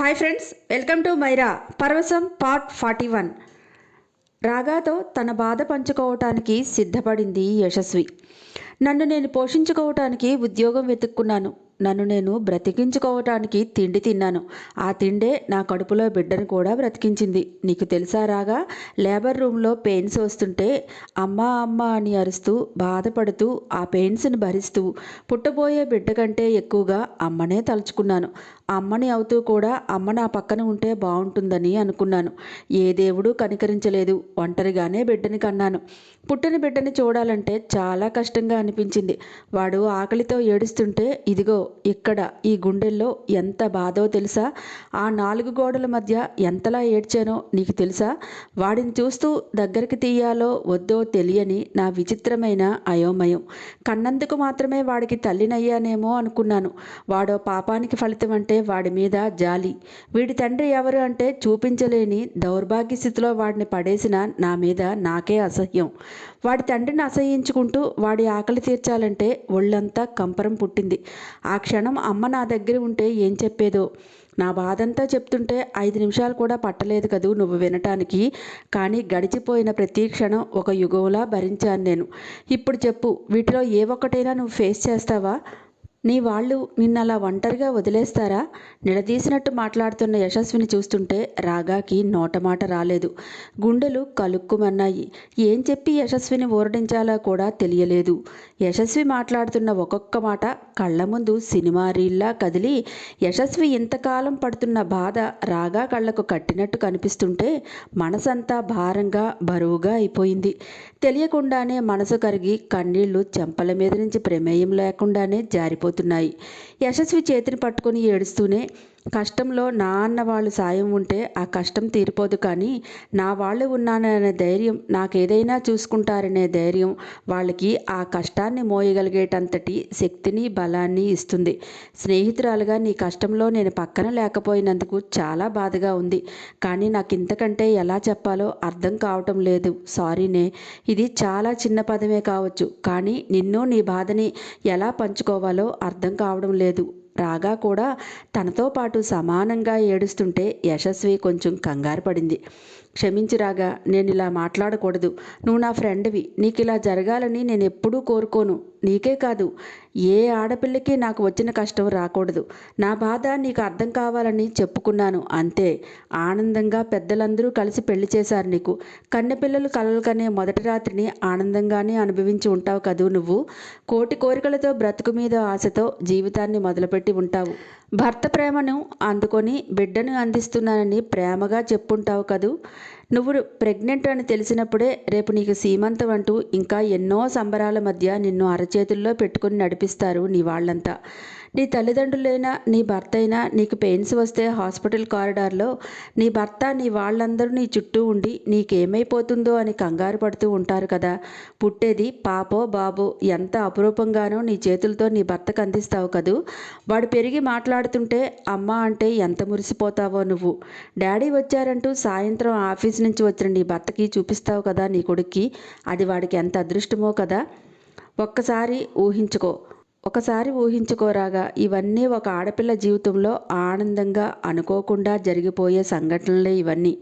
Hi friends welcome to Maira పరవశం part forty one రాగాతో తన బాధ పంచుకోవటానికి సిద్ధపడింది యశస్వి. నన్ను నేను పోషించుకోవటానికి ఉద్యోగం వెతుక్కున్నాను. నన్ను నేను బ్రతికించుకోవటానికి తిండి తిన్నాను. ఆ తిండే నా కడుపులో బిడ్డను కూడా బ్రతికించింది. నీకు తెలుసా రాగా లేబర్ రూమ్లో పెయిన్స్ వస్తుంటే అమ్మా అమ్మ అని అరుస్తూ బాధపడుతూ ఆ పెయిన్స్ని భరిస్తూ పుట్టబోయే బిడ్డ కంటే ఎక్కువగా అమ్మనే తలుచుకున్నాను. అమ్మని అవుతూ కూడా అమ్మ నా పక్కన ఉంటే బాగుంటుందని అనుకున్నాను. ఏ దేవుడు కనికరించలేదు. ఒంటరిగానే బిడ్డని కన్నాను. పుట్టిన బిడ్డని చూడాలంటే చాలా కష్టంగా అనిపించింది. వాడు ఆకలితో ఏడుస్తుంటే ఇదిగో ఇక్కడ ఈ గుండెల్లో ఎంత బాధో తెలుసా? ఆ నాలుగు గోడల మధ్య ఎంతలా ఏడ్చానో నీకు తెలుసా? వాడిని చూస్తూ దగ్గరికి తీయాలో వద్దో తెలియని నా విచిత్రమైన అయోమయం. కన్నందుకు మాత్రమే వాడికి తల్లినయ్యానేమో అనుకున్నాను. వాడో పాపానికి ఫలితం అంటే వాడి మీద జాలి. వీడి తండ్రి ఎవరు అంటే చూపించలేని దౌర్భాగ్య స్థితిలో వాడిని పడేసిన నా మీద నాకే అసహ్యం. వాడి తండ్రిని అసహ్యించుకుంటూ వాడి ఆకలి తీర్చాలంటే ఒళ్ళంతా కంపరం పుట్టింది. ఆ క్షణం అమ్మ నా దగ్గర ఉంటే ఏం చెప్పేదో? నా బాధంతా చెప్తుంటే ఐదు నిమిషాలు కూడా పట్టలేదు కదూ నువ్వు వినటానికి. కానీ గడిచిపోయిన ప్రతి క్షణం ఒక యుగంలా భరించాను నేను. ఇప్పుడు చెప్పు వీటిలో ఏ ఒక్కటైనా నువ్వు ఫేస్ చేస్తావా? నీ వాళ్ళు నిన్నలా ఒంటరిగా వదిలేస్తారా? నిలదీసినట్టు మాట్లాడుతున్న యశస్విని చూస్తుంటే రాగాకి నోటమాట రాలేదు. గుండెలు కలుక్కుమన్నాయి. ఏం చెప్పి యశస్విని ఊరడించాలో కూడా తెలియలేదు. యశస్వి మాట్లాడుతున్న ఒక్కొక్క మాట కళ్ళ ముందు సినిమా రీల్లా కదిలి యశస్వి ఇంతకాలం పడుతున్న బాధ రాగా కళ్ళకు కట్టినట్టు కనిపిస్తుంటే మనసంతా భారంగా బరువుగా అయిపోయింది. తెలియకుండానే మనసు కరిగి కన్నీళ్ళు చెంపల మీద నుంచి ప్రమేయం లేకుండానే అవుతున్నాయి యశస్వి చేతిని పట్టుకొని ఏడుస్తూనే కష్టంలో నా అన్న వాళ్ళు సాయం ఉంటే ఆ కష్టం తీరిపోదు కానీ నా వాళ్ళు ఉన్నాననే ధైర్యం నాకేదైనా చూసుకుంటారనే ధైర్యం వాళ్ళకి ఆ కష్టాన్ని మోయగలిగేటంతటి శక్తిని బలాన్ని ఇస్తుంది. స్నేహితురాలుగా నీ కష్టంలో నేను పక్కన లేకపోయినందుకు చాలా బాధగా ఉంది. కానీ నాకు ఇంతకంటే ఎలా చెప్పాలో అర్థం కావటం లేదు. సారీనే ఇది చాలా చిన్న పదమే కావచ్చు. కానీ నిన్ను నీ బాధని ఎలా పంచుకోవాలో అర్థం కావడం లేదు. రాగా కూడా తనతో పాటు సమానంగా ఏడుస్తుంటే యశస్వి కొంచెం కంగారు పడింది. క్షమించి రాగా నేను ఇలా మాట్లాడకూడదు. నువ్వు నా ఫ్రెండ్వి. నీకు ఇలా జరగాలని నేను ఎప్పుడూ కోరుకోను. నీకే కాదు. ఏ ఆడపిల్లకి నాకు వచ్చిన కష్టం రాకూడదు. నా బాధ నీకు అర్థం కావాలని చెప్పుకున్నాను. అంతే. ఆనందంగా పెద్దలందరూ కలిసి పెళ్ళి చేశారు నీకు. కన్నెపిల్లలు కలలు కనే మొదటి రాత్రిని ఆనందంగానే అనుభవించి ఉంటావు కదూ నువ్వు? కోటి కోరికలతో బ్రతుకు మీద ఆశతో జీవితాన్ని మొదలుపెట్టి ఉంటావు. భర్త ప్రేమను అందుకొని బిడ్డను అందిస్తున్నానని ప్రేమగా చెప్పుంటావు కదూ? నువ్వు ప్రెగ్నెంట్ అని తెలిసినప్పుడే రేపు నీకు సీమంతం అంటూ ఇంకా ఎన్నో సంబరాల మధ్య నిన్ను అరచేతుల్లో పెట్టుకుని నడిపిస్తారు నీ వాళ్ళంతా. నీ తల్లిదండ్రులైనా నీ భర్త అయినా నీకు పెయిన్స్ వస్తే హాస్పిటల్ కారిడార్లో నీ భర్త నీ వాళ్ళందరూ నీ చుట్టూ ఉండి నీకేమైపోతుందో అని కంగారు పడుతూ ఉంటారు కదా. పుట్టేది పాపో బాబో ఎంత అపురూపంగానో నీ చేతులతో నీ భర్తకు అందిస్తావు కదూ. వాడు పెరిగి మాట్లాడుతుంటే అమ్మ అంటే ఎంత మురిసిపోతావో నువ్వు. డాడీ వచ్చారంటూ సాయంత్రం ఆఫీస్ నుంచి వచ్చిన నీ భర్తకి చూపిస్తావు కదా నీ కొడుక్కి. అది వాడికి ఎంత అదృష్టమో కదా. ఒక్కసారి ఊహించుకో. ఒకసారి ఊహించుకోరాగా ఇవన్నీ ఒక ఆడపిల్ల జీవితంలో ఆనందంగా అనుకోకుండా జరిగిపోయే సంఘటనలే ఇవన్నీ.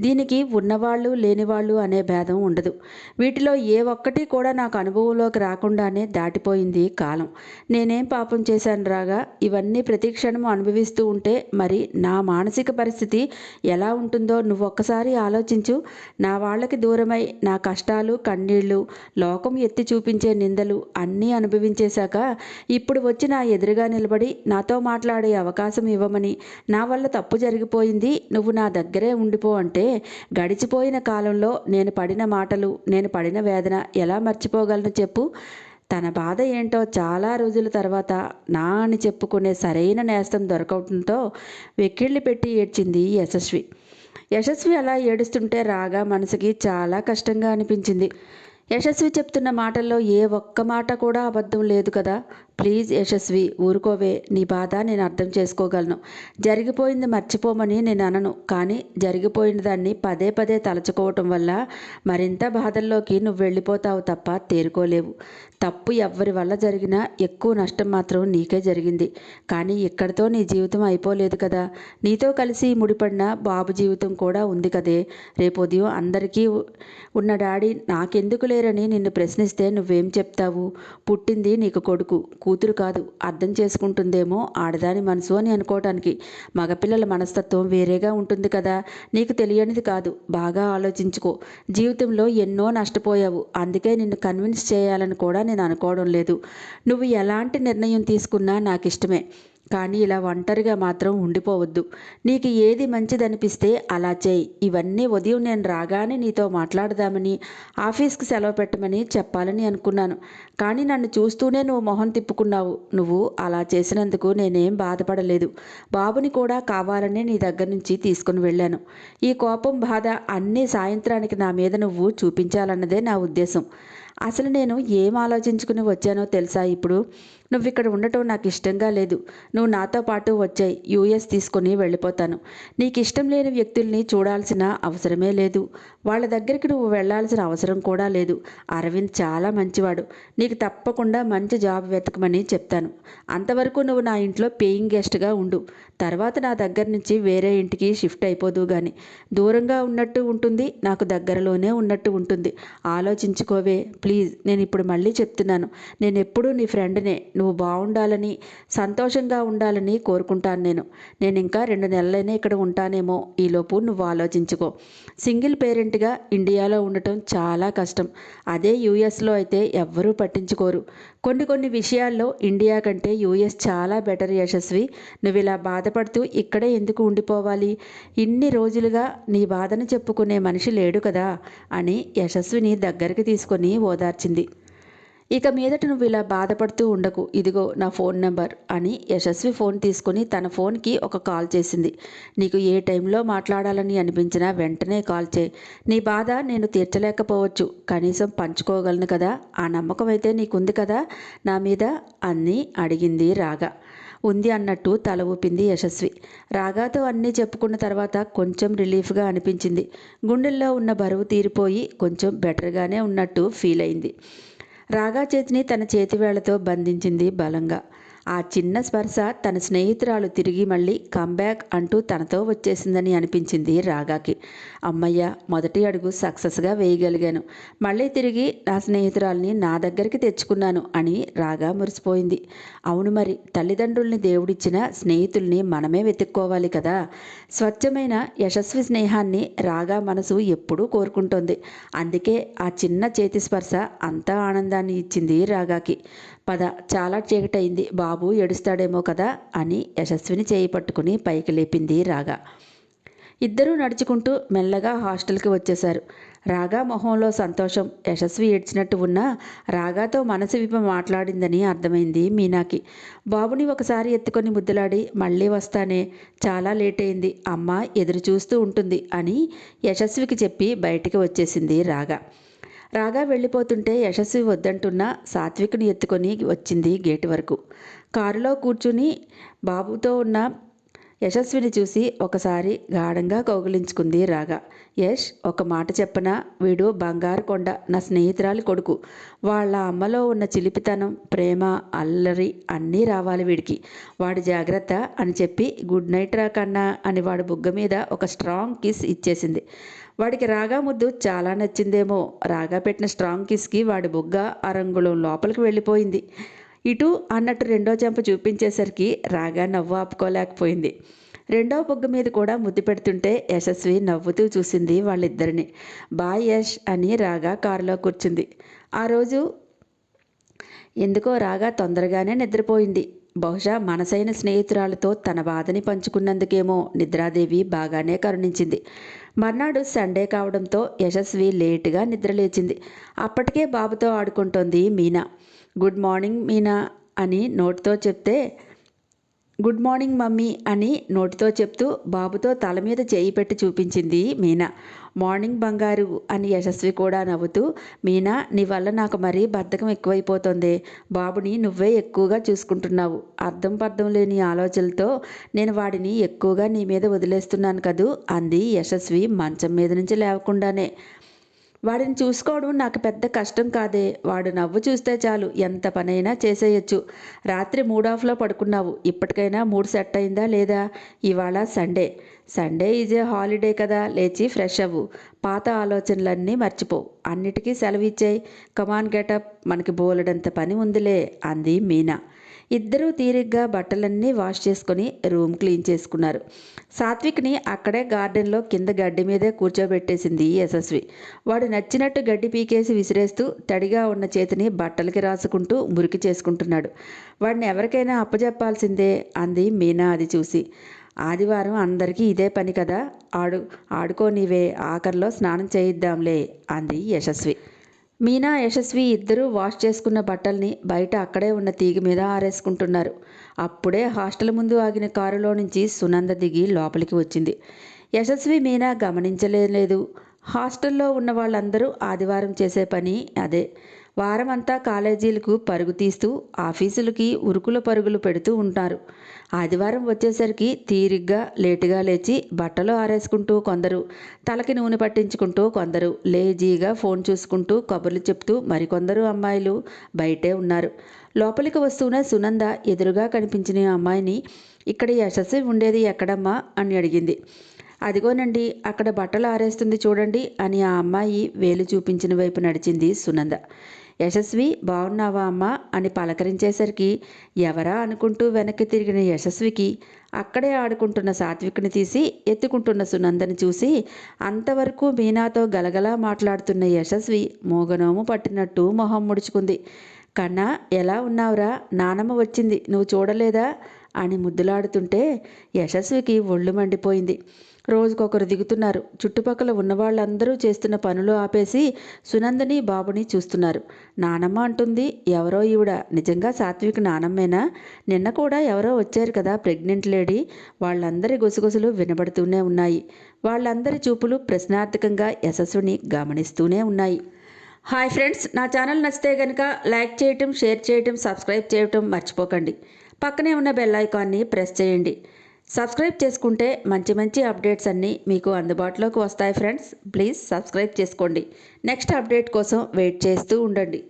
దీనికి ఉన్నవాళ్ళు లేనివాళ్ళు అనే భేదం ఉండదు. వీటిలో ఏ ఒక్కటి కూడా నాకు అనుభవంలోకి రాకుండానే దాటిపోయింది కాలం. నేనేం పాపం చేశాను రాగా ఇవన్నీ ప్రతిక్షణం అనుభవిస్తూ ఉంటే మరి నా మానసిక పరిస్థితి ఎలా ఉంటుందో నువ్వు ఒక్కసారి ఆలోచించు. నా వాళ్ళకి దూరమై నా కష్టాలు కన్నీళ్ళు లోకం ఎత్తి చూపించే నిందలు అన్నీ అనుభవించేశాక ఇప్పుడు వచ్చి నా ఎదురుగా నిలబడి నాతో మాట్లాడే అవకాశం ఇవ్వమని నా వల్ల తప్పు జరిగిపోయింది నువ్వు నా దగ్గరే ఉండిపో అంటే గడిచిపోయిన కాలంలో నేను పడిన మాటలు నేను పడిన వేదన ఎలా మర్చిపోగలను చెప్పు. తన బాధ ఏంటో చాలా రోజుల తర్వాత నా అని చెప్పుకునే సరైన నేస్తం దొరకవటంతో వెక్కిళ్ళు పెట్టి ఏడ్చింది యశస్వి. యశస్వి అలా ఏడుస్తుంటే రాగా మనసుకి చాలా కష్టంగా అనిపించింది. యశస్వి చెప్తున్న మాటల్లో ఏ ఒక్క మాట కూడా అబద్ధం లేదు కదా? ప్లీజ్ యశస్వి ఊరుకోవే నీ బాధ నేను అర్థం చేసుకోగలను. జరిగిపోయింది మర్చిపోమని నేను అనను కానీ జరిగిపోయిన దాన్ని పదే పదే తలచుకోవటం వల్ల మరింత బాధల్లోకి నువ్వు వెళ్ళిపోతావు తప్ప తేరుకోలేవు. తప్పు ఎవ్వరి వల్ల జరిగినా ఎక్కువ నష్టం మాత్రం నీకే జరిగింది. కానీ ఇక్కడితో నీ జీవితం అయిపోలేదు కదా. నీతో కలిసి ముడిపడిన బాబు జీవితం కూడా ఉంది కదే. రేపు ఉదయం అందరికీ ఉన్న డాడీ నాకెందుకు లేరని నిన్ను ప్రశ్నిస్తే నువ్వేం చెప్తావు? పుట్టింది నీకు కొడుకు కూతురు కాదు అర్థం చేసుకుంటుందేమో ఆడదాని మనసు అని అనుకోవటానికి మగపిల్లల మనస్తత్వం వేరేగా ఉంటుంది కదా నీకు తెలియనిది కాదు బాగా ఆలోచించుకో. జీవితంలో ఎన్నో నష్టపోయావు అందుకే నిన్ను కన్విన్స్ చేయాలని కూడా నేను అనుకోవడం లేదు. నువ్వు ఎలాంటి నిర్ణయం తీసుకున్నా నాకు ఇష్టమే కానీ ఇలా ఒంటరిగా మాత్రం ఉండిపోవద్దు. నీకు ఏది మంచిదనిపిస్తే అలా చేయి. ఇవన్నీ ఉదయం నేను రాగానే నీతో మాట్లాడదామని ఆఫీస్కి సెలవు పెట్టమని చెప్పాలని అనుకున్నాను. కానీ నన్ను చూస్తూనే నువ్వు మొహం తిప్పుకున్నావు. నువ్వు అలా చేసినందుకు నేనేం బాధపడలేదు. బాబుని కూడా కావాలనే నీ దగ్గర నుంచి తీసుకుని వెళ్ళాను. ఈ కోపం బాధ అన్నీ సాయంత్రానికి నా మీద నువ్వు చూపించాలన్నదే నా ఉద్దేశం. అసలు నేను ఏం ఆలోచించుకుని వచ్చానో తెలుసా ఇప్పుడు? నువ్వు ఇక్కడ ఉండటం నాకు ఇష్టంగా లేదు. నువ్వు నాతో పాటు వచ్చాయి యూఎస్ తీసుకొని వెళ్ళిపోతాను. నీకు ఇష్టం లేని వ్యక్తుల్ని చూడాల్సిన అవసరమే లేదు. వాళ్ళ దగ్గరికి నువ్వు వెళ్ళాల్సిన అవసరం కూడా లేదు. అరవింద్ చాలా మంచివాడు. నీకు తప్పకుండా మంచి జాబ్ వెతకమని చెప్తాను. అంతవరకు నువ్వు నా ఇంట్లో పేయింగ్ గెస్ట్గా ఉండు. తర్వాత నా దగ్గర నుంచి వేరే ఇంటికి షిఫ్ట్ అయిపోదు కానీ దూరంగా ఉన్నట్టు ఉంటుంది నాకు దగ్గరలోనే ఉన్నట్టు ఉంటుంది. ఆలోచించుకోవే ప్లీజ్ నేను ఇప్పుడు మళ్ళీ చెప్తున్నాను. నేను ఎప్పుడూ నీ ఫ్రెండ్నే నువ్వు బాగుండాలని సంతోషంగా ఉండాలని కోరుకుంటాను నేను. నేను ఇంకా రెండు నెలలైనా ఇక్కడ ఉంటానేమో ఈలోపు నువ్వు ఆలోచించుకో. సింగిల్ పేరెంట్గా ఇండియాలో ఉండటం చాలా కష్టం. అదే యూఎస్లో అయితే ఎవ్వరూ పట్టించుకోరు. కొన్ని కొన్ని విషయాల్లో ఇండియా కంటే యూఎస్ చాలా బెటర్ యశస్వి. నువ్వు ఇలా బాధపడుతూ ఇక్కడే ఎందుకు ఉండిపోవాలి? ఇన్ని రోజులుగా నీ బాధను చెప్పుకునే మనిషి లేడు కదా అని యశస్విని దగ్గరికి తీసుకొని ఓదార్చింది. ఇక మీదట నువ్వు ఇలా బాధపడుతూ ఉండకు. ఇదిగో నా ఫోన్ నెంబర్ అని యశస్వి ఫోన్ తీసుకొని తన ఫోన్కి ఒక కాల్ చేసింది. నీకు ఏ టైంలో మాట్లాడాలని అనిపించినా వెంటనే కాల్ చేయి. నీ బాధ నేను తీర్చలేకపోవచ్చు. కనీసం పంచుకోగలను కదా? ఆ నమ్మకం అయితే నీకుంది కదా? నా మీద అన్నీ అడిగింది రాగా. ఉంది అన్నట్టు తల ఊపింది యశస్వి. రాగాతో అన్నీ చెప్పుకున్న తర్వాత కొంచెం రిలీఫ్గా అనిపించింది. గుండెల్లో ఉన్న బరువు తీరిపోయి కొంచెం బెటర్గానే ఉన్నట్టు ఫీల్ అయింది రాగా చేతిని తన చేతివేళ్ళతో బంధించింది బలంగా. ఆ చిన్న స్పర్శ తన స్నేహితురాలు తిరిగి మళ్ళీ కంబ్యాక్ అంటూ తనతో వచ్చేసిందని అనిపించింది రాగాకి. అమ్మయ్య మొదటి అడుగు సక్సెస్గా వేయగలిగాను. మళ్ళీ తిరిగి నా స్నేహితురాల్ని నా దగ్గరికి తెచ్చుకున్నాను అని రాగా మురిసిపోయింది. అవును మరి తల్లిదండ్రుల్ని దేవుడిచ్చిన స్నేహితుల్ని మనమే వెతుక్కోవాలి కదా. స్వచ్ఛమైన యశస్వి స్నేహాన్ని రాగా మనసు ఎప్పుడూ కోరుకుంటోంది. అందుకే ఆ చిన్న చేతి స్పర్శ అంతా ఆనందాన్ని ఇచ్చింది రాగాకి. పద చాలా చీకటయింది. బాబు ఏడుస్తాడేమో కదా అని యశస్విని చేయి పట్టుకుని పైకి లేపింది రాగా. ఇద్దరూ నడుచుకుంటూ మెల్లగా హాస్టల్కి వచ్చేశారు. రాగా మొహంలో సంతోషం యశస్వి ఏడ్చినట్టు ఉన్నా రాగాతో మనసు విప్ప మాట్లాడిందని అర్థమైంది మీనాకి. బాబుని ఒకసారి ఎత్తుకొని ముద్దులాడి మళ్ళీ వస్తానే చాలా లేట్ అయింది అమ్మ ఎదురు చూస్తూ ఉంటుంది అని యశస్వికి చెప్పి బయటికి వచ్చేసింది రాగా. రాగా వెళ్ళిపోతుంటే యశస్వి వద్దంటున్న సాత్విక్ని ఎత్తుకొని వచ్చింది గేటు వరకు. కారులో కూర్చుని బాబుతో ఉన్న యశస్విని చూసి ఒకసారి గాఢంగా కౌగిలించుకుంది రాగా. యష్ ఒక మాట చెప్పనా? వీడు బంగారు కొండ నా స్నేహితురాలి కొడుకు. వాళ్ళ అమ్మలో ఉన్న చిలిపితనం ప్రేమ అల్లరి అన్నీ రావాలి వీడికి. వాడు జాగ్రత్త అని చెప్పి గుడ్ నైట్ రా కన్నా అని వాడు బుగ్గ మీద ఒక స్ట్రాంగ్ కిస్ ఇచ్చేసింది. వాడికి రాగా ముద్దు చాలా నచ్చిందేమో. రాగా పెట్టిన స్ట్రాంగ్ కిస్కి వాడి బుగ్గ అరంగుళం లోపలికి వెళ్ళిపోయింది. ఇటు అన్నట్టు రెండో చెంప చూపించేసరికి రాగా నవ్వు ఆపుకోలేకపోయింది. రెండో బొగ్గ మీద కూడా ముద్దు పెడుతుంటే యశస్వి నవ్వుతూ చూసింది వాళ్ళిద్దరిని. బాయ్ యష్ అని రాగా కారులో కూర్చుంది. ఆ రోజు ఎందుకో రాగా తొందరగానే నిద్రపోయింది. బహుశా మనసైన స్నేహితురాలతో తన బాధని పంచుకున్నందుకేమో నిద్రాదేవి బాగానే కరుణించింది. మర్నాడు సండే కావడంతో యశస్వి లేటుగా నిద్రలేచింది. అప్పటికే బాబుతో ఆడుకుంటోంది మీనా. గుడ్ మార్నింగ్ మీనా అని నోట్తో చెప్తే గుడ్ మార్నింగ్ మమ్మీ అని నోటితో చెప్తూ బాబుతో తల మీద చేయి పెట్టి చూపించింది మీనా. మార్నింగ్ బంగారు అని యశస్వి కూడా నవ్వుతూ మీనా నీ వల్ల నాకు మరీ బద్ధకం ఎక్కువైపోతుంది. బాబుని నువ్వే ఎక్కువగా చూసుకుంటున్నావు. అర్థం పర్థం లేని ఆలోచనలతో నేను వాడిని ఎక్కువగా నీ మీద వదిలేస్తున్నాను కదూ అంది యశస్వి మంచం మీద నుంచి లేవకుండానే. వాడిని చూసుకోవడం నాకు పెద్ద కష్టం కాదే. వాడు నవ్వు చూస్తే చాలు. ఎంత పనైనా చేసేయచ్చు. రాత్రి మూడ్ ఆఫ్లో పడుకున్నావు. ఇప్పటికైనా మూడ్ సెట్ అయిందా లేదా? ఇవాళ Sunday. Sunday is a holiday కదా. లేచి ఫ్రెష్ అవ్వు. పాత ఆలోచనలన్నీ మర్చిపో. అన్నిటికీ సెలవు ఇచ్చాయి కమాన్ గెటప్. మనకి బోలెడంత పని ఉందిలే. అంది మీనా. ఇద్దరూ తీరిగ్గా బట్టలన్నీ వాష్ చేసుకొని రూమ్ క్లీన్ చేసుకున్నారు. సాత్విక్ని అక్కడే గార్డెన్లో కింద గడ్డి మీదే కూర్చోబెట్టేసింది యశస్వి. వాడు నచ్చినట్టు గడ్డి పీకేసి విసిరేస్తూ తడిగా ఉన్న చేతిని బట్టలకి రాసుకుంటూ మురికి చేసుకుంటున్నాడు. వాడిని ఎవరికైనా అప్పజెప్పాల్సిందే అంది మీనా అది చూసి. ఆదివారం అందరికీ ఇదే పని కదా? ఆడు ఆడుకోనివే ఆఖరిలో స్నానం చేయిద్దాంలే అంది యశస్వి. మీనా యశస్వి ఇద్దరూ వాష్ చేసుకున్న బట్టల్ని బయట అక్కడే ఉన్న తీగ మీద ఆరేసుకుంటున్నారు. అప్పుడే హాస్టల్ ముందు ఆగిన కారులో నుంచి సునంద దిగి లోపలికి వచ్చింది. యశస్వి మీనా గమనించలేదు హాస్టల్లో ఉన్న వాళ్ళందరూ ఆదివారం చేసే పని అదే. వారమంతా కాలేజీలకు పరుగు తీస్తూ ఆఫీసులకి ఉరుకుల పరుగులు పెడుతూ ఉంటారు. ఆదివారం వచ్చేసరికి తీరిగ్గా లేటుగా లేచి బట్టలు ఆరేసుకుంటూ కొందరు తలకి నూనె పట్టించుకుంటూ కొందరు లేజీగా ఫోన్ చూసుకుంటూ కబుర్లు చెప్తూ మరికొందరు అమ్మాయిలు బయటే ఉన్నారు. లోపలికి వస్తూనే సునంద ఎదురుగా కనిపించిన అమ్మాయిని ఇక్కడ యశస్వి ఉండేది ఎక్కడమ్మా? అని అడిగింది. అదిగోనండి అక్కడ బట్టలు ఆరేస్తుంది చూడండి అని ఆ అమ్మాయి వేలు చూపించిన వైపు నడిచింది సునంద. యశస్వి బాగున్నావా అమ్మా? అని పలకరించేసరికి ఎవరా అనుకుంటూ వెనక్కి తిరిగిన యశస్వికి అక్కడే ఆడుకుంటున్న సాత్విక్ని తీసి ఎత్తుకుంటున్న సునందని చూసి అంతవరకు మీనాతో గలగలా మాట్లాడుతున్న యశస్వి మోగనోము పట్టినట్టు మొహం ముడుచుకుంది. కన్నా ఎలా ఉన్నావురా? నానమ్మ వచ్చింది. నువ్వు చూడలేదా? అని ముద్దులాడుతుంటే యశస్వికి ఒళ్ళు మండిపోయింది. రోజుకొకరు దిగుతున్నారు. చుట్టుపక్కల ఉన్న వాళ్ళందరూ చేస్తున్న పనులు ఆపేసి సునందని బాబుని చూస్తున్నారు. నానమ్మ అంటుంది ఎవరో ఈవిడ? నిజంగా సాత్విక్ నానమ్మేనా? నిన్న కూడా ఎవరో వచ్చారు కదా ప్రెగ్నెంట్ లేడీ. వాళ్ళందరి గుసగుసలు వినబడుతూనే ఉన్నాయి. వాళ్ళందరి చూపులు ప్రశ్నార్థకంగా యశస్సుని గమనిస్తూనే ఉన్నాయి. హాయ్ ఫ్రెండ్స్ నా ఛానల్ నచ్చితే కనుక లైక్ చేయటం షేర్ చేయటం సబ్స్క్రైబ్ చేయటం మర్చిపోకండి. పక్కనే ఉన్న బెల్ ఐకాన్ని ప్రెస్ చేయండి. సబ్స్క్రైబ్ చేసుకుంటే మంచి మంచి అప్డేట్స్ అన్నీ మీకు అందుబాటులోకి వస్తాయి ఫ్రెండ్స్ ప్లీజ్ సబ్స్క్రైబ్ చేసుకోండి. నెక్స్ట్ అప్డేట్ కోసం వెయిట్ చేస్తూ ఉండండి.